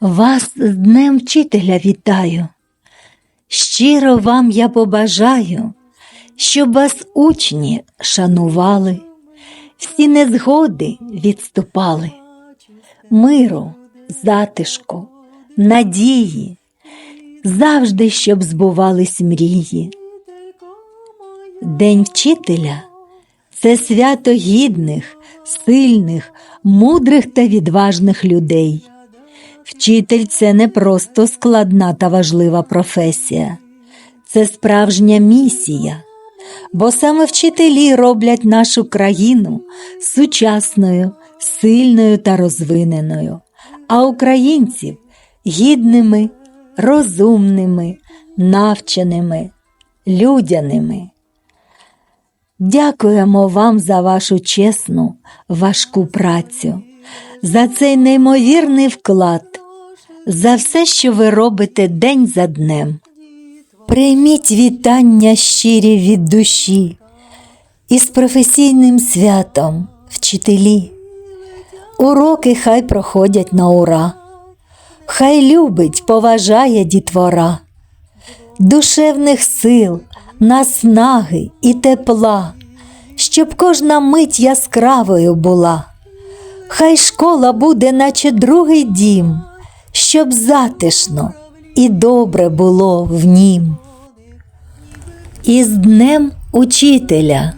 Вас з Днем Вчителя вітаю. Щиро вам я побажаю, щоб вас учні шанували, всі незгоди відступали, миру, затишку, надії, завжди щоб збувались мрії. День вчителя це свято гідних, сильних, мудрих та відважних людей. Вчитель це не просто складна та важлива професія, це справжня місія, бо саме вчителі роблять нашу країну сучасною, сильною та розвиненою, а українців гідними, розумними, навченими, людяними. Дякуємо вам за вашу чесну, важку працю, за цей неймовірний вклад, за все, що ви робите день за днем. Прийміть вітання щирі від душі і з професійним святом, вчителі. Уроки хай проходять на ура, хай любить, поважає дітвора, душевних сил, наснаги і тепла, щоб кожна мить яскравою була. Хай школа буде, наче другий дім, щоб затишно і добре було в нім. Із Днем Учителя!